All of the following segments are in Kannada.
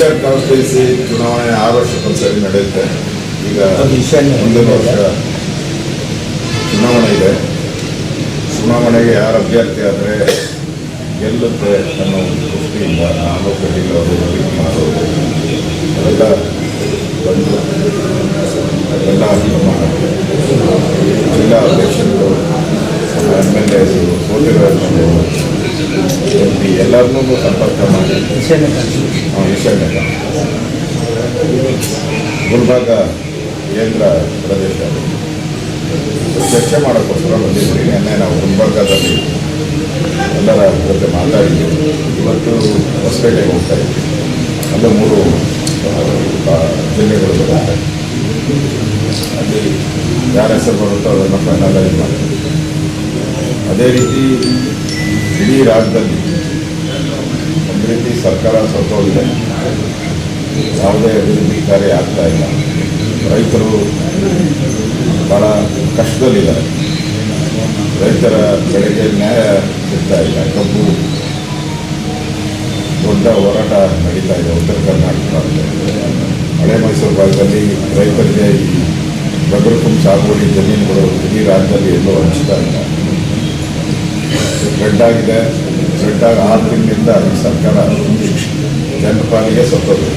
ಇಂಟರ್ ಕಾನ್ಸ್ಟಿಟ್ಯೂನ್ಸಿ ಚುನಾವಣೆ ಆರು ವರ್ಷಕ್ಕೊಂದ್ಸರಿ ನಡೆಯುತ್ತೆ. ಈಗ. ಮುಂದಿನ ವರ್ಷ ಚುನಾವಣೆ ಇದೆ. ಚುನಾವಣೆಗೆ ಯಾರು ಅಭ್ಯರ್ಥಿ ಆದರೆ ಗೆಲ್ಲುತ್ತೆ ಅನ್ನೋ ಒಂದು ದೃಷ್ಟಿಯಿಂದ ನಾನು ಕಟೀಲ್ ಅವರು ಮಾಡೋದು ಅದೆಲ್ಲ ಅವೆಲ್ಲ ಬಂದು ಅದೆಲ್ಲ ನಮ್ಮ ಜಿಲ್ಲಾ ಅಧ್ಯಕ್ಷರು ಎಂ ಎಲ್ ಎ ಸೋತಿರೋ ಎಲ್ಲರನ್ನೂ ಸಂಪರ್ಕ ಮಾಡಿ. ಹಾಂ ಈಶಾನ್ಯ ಗುಲ್ಬರ್ಗ ಕೇಂದ್ರ ಪ್ರದೇಶ. ಚರ್ಚೆ ಮಾಡೋಕ್ಕೋಸ್ಕರ ಬಂದಿದ್ದೀವಿ. ನಿನ್ನೆ ನಾವು ಗುಲ್ಬರ್ಗದಲ್ಲಿ ಎಲ್ಲರ ಜೊತೆ ಮಾತಾಡಿದ್ದೀವಿ. ಇವತ್ತು ಹೊಸಪೇಟೆಗೆ ಹೋಗ್ತಾ ಇದ್ದೀವಿ. ಅಲ್ಲೂ ಮೂರು ಜಿಲ್ಲೆಗಳು ಬರುತ್ತೆ ಅಲ್ಲಿ ಯಾರ ಹೆಸರು ಬರುತ್ತೋ ಅದನ್ನು ಫೈನಲೈಸ್ ಮಾಡ್ತೀವಿ. ಅದೇ ರೀತಿ ಇಡೀ ರಾಜ್ಯದಲ್ಲಿ ರೀತಿ ಸರ್ಕಾರ ಸತ್ತೋಗಿದೆ. ಯಾವುದೇ ಅಭಿವೃದ್ಧಿ ಕಾರ್ಯ ಆಗ್ತಾ ಇಲ್ಲ. ರೈತರು ಭಾಳ ಕಷ್ಟದಲ್ಲಿದ್ದಾರೆ. ರೈತರ ಬೆಳೆಗೆ ನ್ಯಾಯ ಸಿಗ್ತಾ ಇಲ್ಲ. ಕಬ್ಬು, ದೊಡ್ಡ ಹೋರಾಟ ನಡೀತಾ ಇದೆ ಉತ್ತರ ಕರ್ನಾಟಕ. ಹಳೆ ಮೈಸೂರು ಭಾಗದಲ್ಲಿ ರೈತರಿಗೆ ಈ ಬಗರುಕುಂ ಸಾಗುವಳಿ ಜಮೀನುಗಳು ಇಡೀ ರಾಜ್ಯದಲ್ಲಿ ಎಲ್ಲೋ ಹಂಚ್ತಾ ಇಲ್ಲ. ರೆಡ್ ಆಗಿ ಆರು ತಿಂಗಳಿಂದ ಈ ಸರ್ಕಾರ ಜನರ ಪಾಲಿಗೆ ಸತ್ತೋದು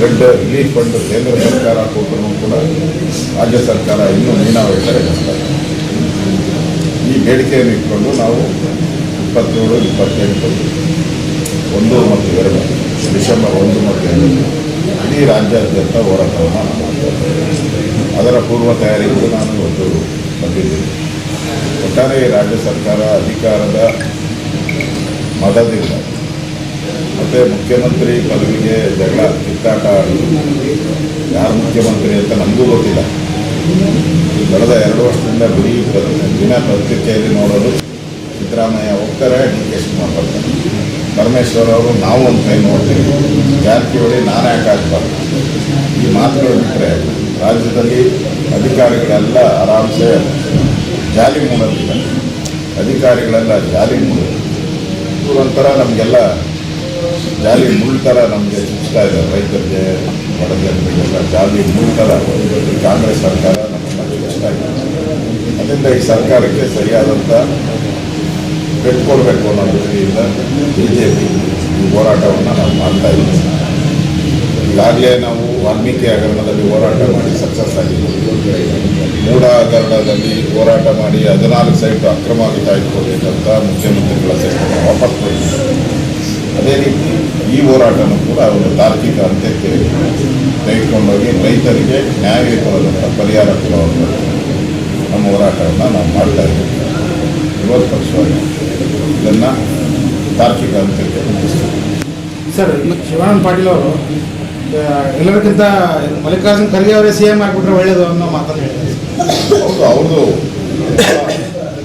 ರೆಡ್ ರಿಲೀಫ್ ಫಂಡ್ ಕೇಂದ್ರ ಸರ್ಕಾರ ಕೊಟ್ಟರು ಕೂಡ ರಾಜ್ಯ ಸರ್ಕಾರ ಇನ್ನೂ ಮೀನಾವೈಖರಿ ನಡೆಸ್ತಾರೆ ಈ ಬೇಡಿಕೆಯನ್ನು ಇಟ್ಕೊಂಡು ನಾವು ಇಪ್ಪತ್ತೇಳು, ಇಪ್ಪತ್ತೆಂಟು, ಒಂದು ಮತ್ತು ಎರಡು, ಡಿಸೆಂಬರ್ ಒಂದು ಮತ್ತು ಎರಡು, ಇಡೀ ರಾಜ್ಯಾದ್ಯಂತ ಹೋರಾಟವನ್ನು ಅದರ ಪೂರ್ವ ತಯಾರಿಗಳು ನಾನು ಒಂದು ಬಂದಿದ್ದೀನಿ. ಒಟ್ಟಾರೆ ರಾಜ್ಯ ಸರ್ಕಾರ ಅಧಿಕಾರದ ಮದದಿಂದ ಮತ್ತು ಮುಖ್ಯಮಂತ್ರಿ ಪದವಿಗೆ ಜಗಳ, ಕಿತ್ತಾಟ ಯಾರು ಮುಖ್ಯಮಂತ್ರಿ ಅಂತ ನಮಗೂ ಗೊತ್ತಿಲ್ಲ. ಕಳೆದ ಎರಡು ವರ್ಷದಿಂದ ಬರೀ ದಿನ ಪತ್ರಿಕೆಯಲ್ಲಿ ನೋಡೋದು ಸಿದ್ದರಾಮಯ್ಯ ಹೋಗ್ತಾರೆ ಡಿ ಕೆ ಶಿವಕುಮಾರ್ ಬರ್ತಾರೆ. ಪರಮೇಶ್ವರ್ ಅವರು ನಾವು ಒಂದು ಕೈ ನೋಡ್ತೀವಿ. ಜಾರಕಿಹೊಳಿ ನಾನು ಯಾಕೆ ಆಗ್ಬಾರ್ದು ಈ ಮಾತುಗಳು ಬಿಟ್ಟರೆ ರಾಜ್ಯದಲ್ಲಿ ಅಧಿಕಾರಿಗಳೆಲ್ಲ ಆರಾಮ್ಸೆ ಜಾಲಿ ಮೂಡೋದಿಲ್ಲ. ಅಧಿಕಾರಿಗಳೆಲ್ಲ ಜಾಲಿ ಮೂಡೋದು ಇವ್ರೊಂಥರ ನಮಗೆಲ್ಲ ಜಾಲಿ ಮುಳ್ಳು ಥರ ನಮಗೆ ಚುಚ್ತಾ ಇದೆ. ರೈತರಿಗೆ ಬಡ ಜನರಿಗೆಲ್ಲ ಜಾಲಿ ಮುಳ್ಳು ಥರ ಕಾಂಗ್ರೆಸ್ ಸರ್ಕಾರ ನಮ್ಮಲ್ಲಿ ಚುಚ್ತಾ ಇದೆ. ಅದರಿಂದ ಈ ಸರ್ಕಾರಕ್ಕೆ ಸರಿಯಾದಂಥ ಕೊಡಬೇಕು ಅನ್ನೋ ದೃಷ್ಟಿಯಿಂದ ಬಿ ಜೆ ಪಿ ಈ ಹೋರಾಟವನ್ನು ನಾವು ಮಾಡ್ತಾ ಇದ್ದೀವಿ. ಈಗಾಗಲೇ ನಾವು ವಾಲ್ಮೀಕಿ ಹಗರಣದಲ್ಲಿ ಹೋರಾಟ ಮಾಡಿ ಸಕ್ಸಸ್ ಆಗಿದ್ದು ಮೂಢ ಹಗರಣದಲ್ಲಿ ಹೋರಾಟ ಮಾಡಿ ಹದಿನಾಲ್ಕು ಸೈಟ್ ಅಕ್ರಮವಾಗಿ ಕಾಯ್ದುಕೊಂಡಿದ್ದಂಥ ಮುಖ್ಯಮಂತ್ರಿಗಳ ಸೈಟನ್ನು ವಾಪಸ್ ಪಡೆದಿದ್ದಾರೆ ಅದೇ ರೀತಿ ಈ ಹೋರಾಟನೂ ಕೂಡ ಅವರು ತಾರ್ಕಿಕ ಅಂತ್ಯಕ್ಕೆ ತೆಗೆದುಕೊಂಡೋಗಿ ರೈತರಿಗೆ ನ್ಯಾಯಯುತವಾದಂಥ ಪರಿಹಾರ ಕೊಡುವಂಥ ನಮ್ಮ ಹೋರಾಟವನ್ನು ನಾವು ಮಾಡ್ತಾ ಇದ್ದೀವಿ. ವಿರೋಧ ಪಕ್ಷವಾಗಿ ಇದನ್ನು ತಾರ್ಕಿಕ ಅಂತ್ಯಕ್ಕೆ ಮುಗಿಸ್ತೀವಿ ಸರ್, ಶಿವಾನಂದ ಪಾಟೀಲ್ ಅವರು ಎಲ್ಲರಿಗಿಂತ ಮಲ್ಲಿಕಾರ್ಜುನ್ ಖರ್ಗೆ ಅವರೇ ಸಿ ಎಂ ಆಗಿಬಿಟ್ರೆ ಒಳ್ಳೇದು ಅನ್ನೋ ಮಾತನ್ನು ಹೇಳಿದ್ರು. ಅವ್ರದ್ದು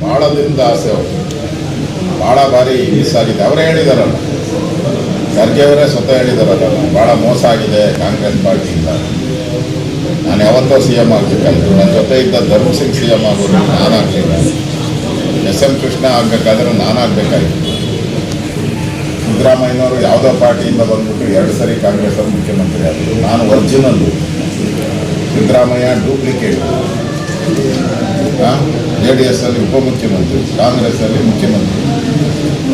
ಭಾಳ ಆಸೆ ಅವರು ಭಾಳ ಬಾರಿ ಮಿಸ್ ಆಗಿದೆ. ಅವರೇ ಹೇಳಿದಾರಲ್ಲ. ಖರ್ಗೆ ಅವರೇ ಸ್ವತಃ ಹೇಳಿದಾರಲ್ಲ ಭಾಳ ಮೋಸ ಆಗಿದೆ ಕಾಂಗ್ರೆಸ್ ಪಾರ್ಟಿಯಿಂದ. ನಾನು ಯಾವತ್ತೋ ಸಿ ಎಂ ಅಂತ ನನ್ನ ಜೊತೆ ಇದ್ದ ಧರ್ಮ ಸಿಂಗ್ ಸಿ ಎಂ ಆಗೋದು ನಾನು ಆಗಲಿಲ್ಲ. ಎಸ್ ಎಂ ಕೃಷ್ಣ ಆಗಬೇಕಾದ್ರೆ ನಾನು ಆಗಬೇಕಾಗಿತ್ತು. ಸಿದ್ದರಾಮಯ್ಯನವರು ಯಾವುದೋ ಪಾರ್ಟಿಯಿಂದ ಬಂದ್ಬಿಟ್ಟು ಎರಡು ಸರಿ ಕಾಂಗ್ರೆಸ್ ಅವರು ಮುಖ್ಯಮಂತ್ರಿ ಆದರು ನಾನು original Siddaramaiah duplicate J D S ಅಲ್ಲಿ ಉಪಮುಖ್ಯಮಂತ್ರಿ ಕಾಂಗ್ರೆಸ್ ಅಲ್ಲಿ ಮುಖ್ಯಮಂತ್ರಿ.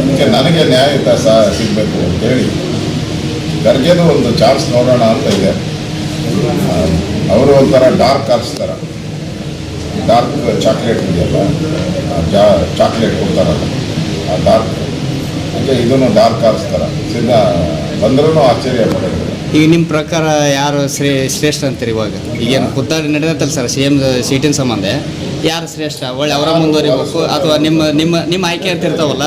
ಅದಕ್ಕೆ ನನಗೆ ನ್ಯಾಯಯುತ ಸಹ ಸಿಗಬೇಕು ಅಂತ ಹೇಳಿ ಖರ್ಗೆದು ಒಂದು ಚಾನ್ಸ್ ನೋಡೋಣ ಅಂತ ಇದೆ. ಅವರು ಒಂಥರ ಡಾರ್ಕ್ ಆರ್ಸ್ ಥರ ಡಾರ್ಕ್ ಚಾಕ್ಲೇಟ್ ಇದೆಯಲ್ಲ? ಚಾಕ್ಲೇಟ್ ಕೊಡ್ತಾರಲ್ಲ. ಆ ಡಾರ್ಕ್ ಹಾಗೆ ಇದನ್ನು ಡಾರ್ಕ್ ಆರ್ಸ್ ಥರ ಬಂದ್ರೂ ಆಶ್ಚರ್ಯ ಪಡೋದು. ಈಗ ನಿಮ್ಮ ಪ್ರಕಾರ ಯಾರು ಶ್ರೇ ಶ್ರೇಷ್ಠ ಅಂತೀರಿ ಇವಾಗ? ಈಗೇನು ಖುದ್ದಾಗಿ ನಡೆದತ್ತಲ್ಲ ಸರ್ ಸಿ ಎಂ ಸೀಟಿನ ಸಂಬಂಧ. ಯಾರು ಶ್ರೇಷ್ಠ? ಒಳ್ಳೆ ಅವರ ಮುಂದುವರಿಬೇಕು ಅಥವಾ ನಿಮ್ಮ ನಿಮ್ಮ ನಿಮ್ಮ ಆಯ್ಕೆ ಅಂತ ಇರ್ತಾವಲ್ಲ?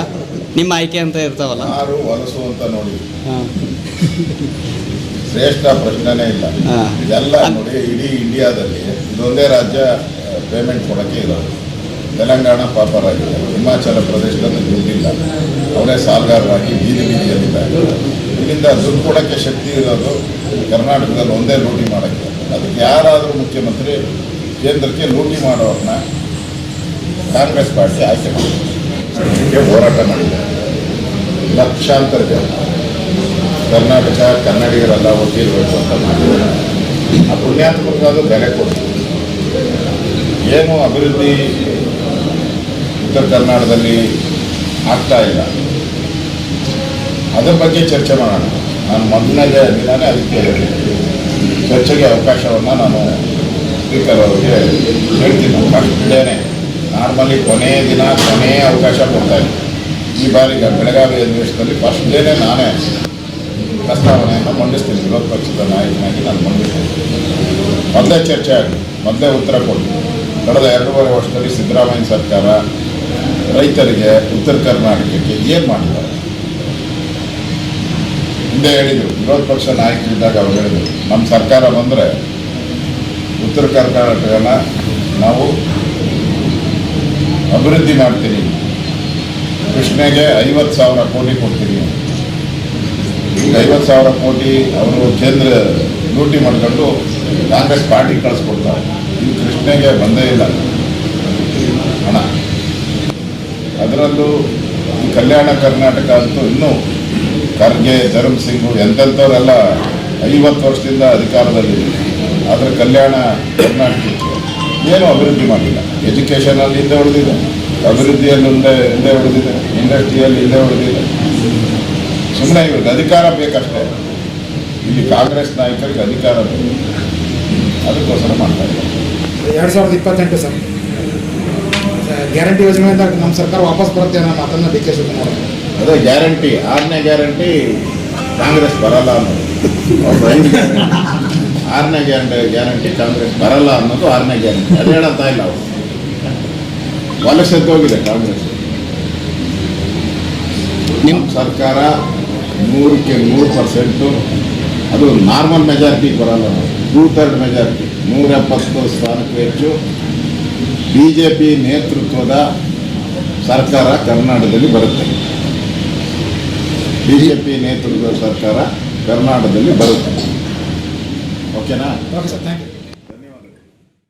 ನಿಮ್ಮ ಆಯ್ಕೆ ಅಂತ ಇರ್ತಾವಲ್ಲ? ಯಾರು ಹೊಲಸು ಅಂತ ನೋಡಿ. ಹಾಂ. ಶ್ರೇಷ್ಠ ಪ್ರಶ್ನೆನೇ ಇಲ್ಲ. ಇದೆಲ್ಲ ನೋಡಿ ಇಡೀ ಇಂಡಿಯಾದಲ್ಲಿ ಇದೊಂದೇ ರಾಜ್ಯ ಪೇಮೆಂಟ್ ಕೊಡೋಕ್ಕೆ ಇರೋದು. ತೆಲಂಗಾಣ ಪಾಪರಾಗಿದೆ. ಹಿಮಾಚಲ ಪ್ರದೇಶದಲ್ಲಿ ದುಡ್ಡಿಲ್ಲ. ಅವರೇ ಸಾಲಗಾರರಾಗಿ ಬೀದಿ ಬೀದಿಯಲ್ಲಿದ್ದಾರೆ. ಇಲ್ಲಿಂದ ದುಡ್ಡು ಕೊಡೋಕ್ಕೆ ಶಕ್ತಿ ಇರೋದು ಕರ್ನಾಟಕದಲ್ಲಿ ಒಂದೇ ಲೂಟಿ ಮಾಡೋಕ್ಕೆ. ಅದಕ್ಕೆ ಯಾರಾದರೂ ಮುಖ್ಯಮಂತ್ರಿ ಕೇಂದ್ರಕ್ಕೆ ಲೂಟಿ ಮಾಡೋರನ್ನ ಕಾಂಗ್ರೆಸ್ ಪಾರ್ಟಿ ಆಯ್ಕೆ ಮಾಡಿದೆ. ಹೋರಾಟ ಮಾಡಿದೆ. ಲಕ್ಷಾಂತರ ಜನ. ಕರ್ನಾಟಕ ಕನ್ನಡಿಗರೆಲ್ಲ ಒಟ್ಟಿರಬೇಕು ಅಂತ ಮಾಡಿದ್ದಾರೆ ಆ ಪುಣ್ಯಾತ್ಮಕವಾದ ಬೆಲೆ ಕೊಡ್ತೀವಿ ಏನು ಅಭಿವೃದ್ಧಿ ಉತ್ತರ ಕರ್ನಾಟಕದಲ್ಲಿ ಆಗ್ತಾ ಇಲ್ಲ. ಅದರ ಬಗ್ಗೆ ಚರ್ಚೆ ಮಾಡೋಣ. ನಾನು ಮೊದಲನೇ ದಿನಾನೇ ಅದಕ್ಕೆ ಚರ್ಚೆಗೆ ಅವಕಾಶವನ್ನು ನಾನು ಸ್ಪೀಕರ್ ಅವರಿಗೆ ಹೇಳ್ತೀನಿ. ಅವಕಾಶ ಇದ್ದೇನೆ. ನಾರ್ಮಲಿ ಕೊನೆಯ ದಿನ ಕೊನೆಯ ಅವಕಾಶ ಕೊಡ್ತಾರೆ ಈ ಬಾರಿ ಬೆಳಗಾವಿ ಅಧಿವೇಶನದಲ್ಲಿ ಫಸ್ಟ್ ಡೇನೇ ನಾನೇ ಪ್ರಸ್ತಾವನೆಯನ್ನು ಮಂಡಿಸ್ತೀನಿ. ವಿರೋಧ ಪಕ್ಷದ ನಾಯಕನಾಗಿ ನಾನು ಮಂಡಿಸ್ತೀನಿ. ಮೊದಲೇ ಚರ್ಚೆ ಆಗಿ ಮೊದಲೇ ಉತ್ತರ ಕೊಡಿ ಕಳೆದ ಎರಡೂವರೆ ವರ್ಷದಲ್ಲಿ ಸಿದ್ದರಾಮಯ್ಯ ಸರ್ಕಾರ ರೈತರಿಗೆ ಉತ್ತರ ಕರ್ನಾಟಕಕ್ಕೆ ಏನು ಮಾಡ್ತಾರೆ ಹಿಂದೆ ಹೇಳಿದರು, ವಿರೋಧ ಪಕ್ಷ ನಾಯಕರಿದ್ದಾಗ ಅವ್ರು ಹೇಳಿದರು ನಮ್ಮ ಸರ್ಕಾರ ಬಂದರೆ ಉತ್ತರ ಕರ್ನಾಟಕನ ನಾವು ಅಭಿವೃದ್ಧಿ ಮಾಡ್ತೀನಿ. ಕೃಷ್ಣೆಗೆ ಐವತ್ತು ಸಾವಿರ ಕೋಟಿ ಕೊಡ್ತೀನಿ. ಈಗ ಐವತ್ತು ಸಾವಿರ ಕೋಟಿ ಅವರು ಕೇಂದ್ರ ಲೂಟಿ ಮಾಡ್ಕೊಂಡು ಕಾಂಗ್ರೆಸ್ ಪಾರ್ಟಿ ಕಳಿಸ್ಕೊಡ್ತಾರೆ. ಈ ಕೃಷ್ಣೆಗೆ ಬಂದೇ ಇಲ್ಲ. ಅದರಲ್ಲೂ ಈ ಕಲ್ಯಾಣ ಕರ್ನಾಟಕ ಅಂತೂ ಇನ್ನೂ ಖರ್ಗೆ ಧರ್ಮ್ ಸಿಂಗು ಎಂತೆಂಥವರೆಲ್ಲ ಐವತ್ತು ವರ್ಷದಿಂದ ಅಧಿಕಾರದಲ್ಲಿ ಆದರೆ ಕಲ್ಯಾಣ ಕರ್ನಾಟಕಕ್ಕೆ ಏನು ಅಭಿವೃದ್ಧಿ ಮಾಡಿಲ್ಲ. ಎಜುಕೇಷನಲ್ಲಿ ಹಿಂದೆ ಹೊಡೆದಿದೆ ಅಭಿವೃದ್ಧಿಯಲ್ಲಿ ಹಿಂದೆ ಹಿಂದೆ ಉಳಿದಿದೆ. ಇಂಡಸ್ಟ್ರಿಯಲ್ಲಿ ಹಿಂದೆ ಹೊಡೆದಿದೆ ಸುಮ್ಮನೆ ಇವ್ರಿಗೆ ಅಧಿಕಾರ ಬೇಕಷ್ಟೇ. ಇಲ್ಲಿ ಕಾಂಗ್ರೆಸ್ ನಾಯಕರಿಗೆ ಅಧಿಕಾರ ಬೇಕು. ಅದಕ್ಕೋಸ್ಕರ ಮಾಡ್ತಾ ಇದ್ದಾರೆ. ಎರಡು ಸಾವಿರದ ಇಪ್ಪತ್ತೆಂಟು ಸರ್. ಗ್ಯಾರಂಟಿ ಯೋಜನೆ ಯೋಜನೆಯಿಂದ ನಮ್ಮ ಸರ್ಕಾರ ವಾಪಸ್ ಬರುತ್ತೆ ಅನ್ನೋ ಮಾತನ್ನ ಡಿ ಕೆ ಶಿವಕುಮಾರ್ ಅದೇ ಗ್ಯಾರಂಟಿ ಆರನೇ ಗ್ಯಾರಂಟಿ ಕಾಂಗ್ರೆಸ್ ಬರಲ್ಲ ಅನ್ನೋದು. ಆರನೇ ಗ್ಯಾರಂಟಿ ಗ್ಯಾರಂಟಿ ಕಾಂಗ್ರೆಸ್ ಬರಲ್ಲ ಅನ್ನೋದು ಆರನೇ ಗ್ಯಾರಂಟಿ. ಅದು ಹೇಳಂತ ಇಲ್ಲ ಅವರು. ಹೋಗಿದೆ ಕಾಂಗ್ರೆಸ್. ನಿಮ್ಮ ಸರ್ಕಾರ ನೂರಕ್ಕೆ ನೂರು ಪರ್ಸೆಂಟು ಅದು ನಾರ್ಮಲ್ ಮೆಜಾರಿಟಿ ಬರಲ್ಲ. ಟೂ ಥರ್ಡ್ ಮೆಜಾರಿಟಿ ನೂರ ಎಪ್ಪತ್ತು ಸ್ಥಾನಕ್ಕೂ ಹೆಚ್ಚು. ಬಿ ಜೆ ಪಿ ನೇತೃತ್ವದ ಸರ್ಕಾರ ಕರ್ನಾಟಕದಲ್ಲಿ ಬರುತ್ತೆ. ಬಿ ಜೆ ಪಿ ನೇತೃತ್ವದ ಸರ್ಕಾರ ಕರ್ನಾಟಕದಲ್ಲಿ ಬರುತ್ತೆ. ಓಕೆನಾ ಓಕೆ ಸರ್ ಥ್ಯಾಂಕ್ ಯು